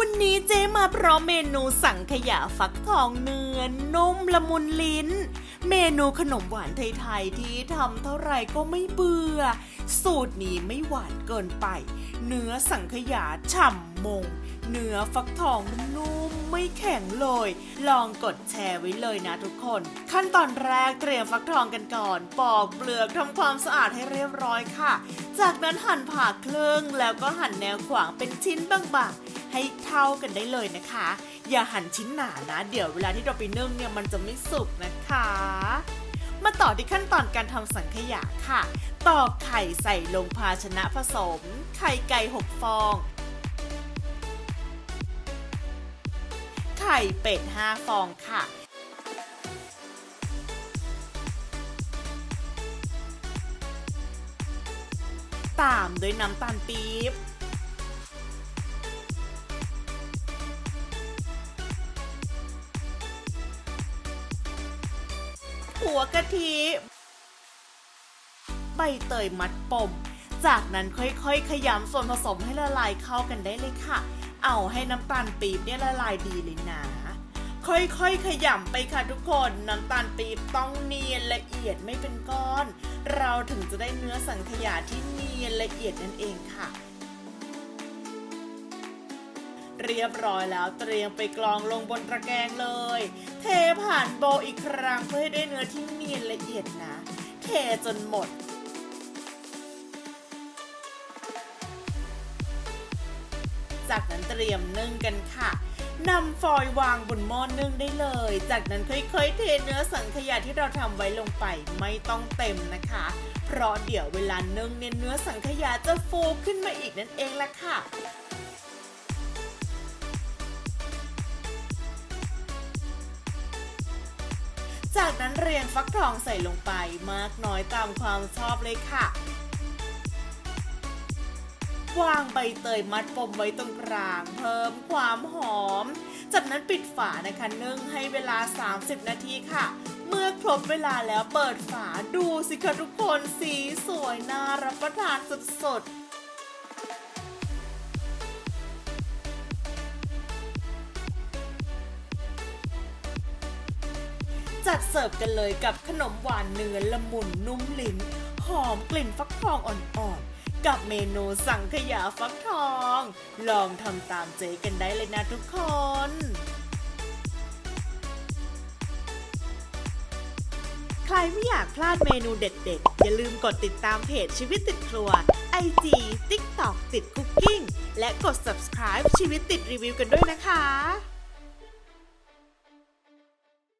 วันนี้เจ๊มาพร้อมเมนูสังขยาฟักทองเนื้อนุ่มละมุนลิ้น เมนูขนมหวานไทยๆที่ทำเท่าไหร่ก็ไม่เบื่อ สูตรนี้ไม่หวานเกินไป เนื้อสังขยาฉ่ำมง เนื้อฟักทองนุ่มไม่แข็งเลย ลองกดแชร์ไว้เลยนะทุกคน ขั้นตอนแรกเตรียมฟักทองกันก่อน ปอกเปลือกทำความสะอาดให้เรียบร้อยค่ะ จากนั้นหั่นผ่าครึ่งแล้วก็หั่นแนวขวางเป็นชิ้นบางๆ ให้เท่ากันได้เลยนะคะ อย่าหั่นชิ้นหนานะ เดี๋ยวเวลาที่เราไปนึ่งเนี่ยมันจะไม่สุกนะคะ มาต่อที่ขั้นตอนการทำสังขยาค่ะ ตอกไข่ใส่ลงภาชนะผสม ไข่ไก่ 6 ฟองไข่เป็ด 5 ฟองค่ะ ตามด้วยน้ำตาลปี๊บ หัวกะทิใบเตยมัดปม จากนั้นค่อยๆ ขยำส่วนผสมให้ละลายเข้ากันได้เลยค่ะ เอาให้น้ำตาลปี๊บเนี่ยละลายดีเลยนะ ค่อยๆ ขยำไปค่ะทุกคน น้ำตาลปี๊บต้องเนียนละเอียดไม่เป็นก้อน เราถึงจะได้เนื้อสังขยาที่เนียนละเอียดนั่นเองค่ะ เรียบร้อยแล้วเตรียมไปกรองลงบนตะแกรงเลย เทผ่านโบอีกครั้งเพื่อให้ได้เนื้อที่เนียนละเอียดนะ เทจนหมดจากนั้นเตรียมนึ่งกันค่ะ นำฟอยล์วางบนหม้อนนึ่งได้เลย จากนั้นค่อยๆเทเนื้อสังขยาที่เราทำไว้ลงไปไม่ต้องเต็มนะคะ เพราะเดี๋ยวเวลานึ่งเนี่ยเนื้อสังขยาจะฟูขึ้นมาอีกนั่นเองละค่ะ จากนั้นเรียงฟักทองใส่ลงไปมากน้อยตามความชอบเลยค่ะ วางใบเตยมัดปมไว้ตรงกลาง เพิ่มความหอม จากนั้นปิดฝานะคะนึ่งให้เวลา 30 นาทีค่ะ เมื่อครบเวลาแล้วเปิดฝาดูสิคะทุกคนสีสวยน่ารับประทานสุดๆ จัดเสิร์ฟกันเลยกับขนมหวานเนื้อละมุนนุ่มลิ้น หอมกลิ่นฟักทองอ่อนๆ กับเมนูสังขยาฟักทอง ลองทำตามเจกันได้เลยนะทุกคนใครไม่อยากพลาดเมนูเด็ดๆ อย่าลืมกดติดตามเพจชีวิตติดครัว IG TikTok ติดคุกกิ้ง และกด subscribe ชีวิตติดรีวิวกันด้วยนะคะ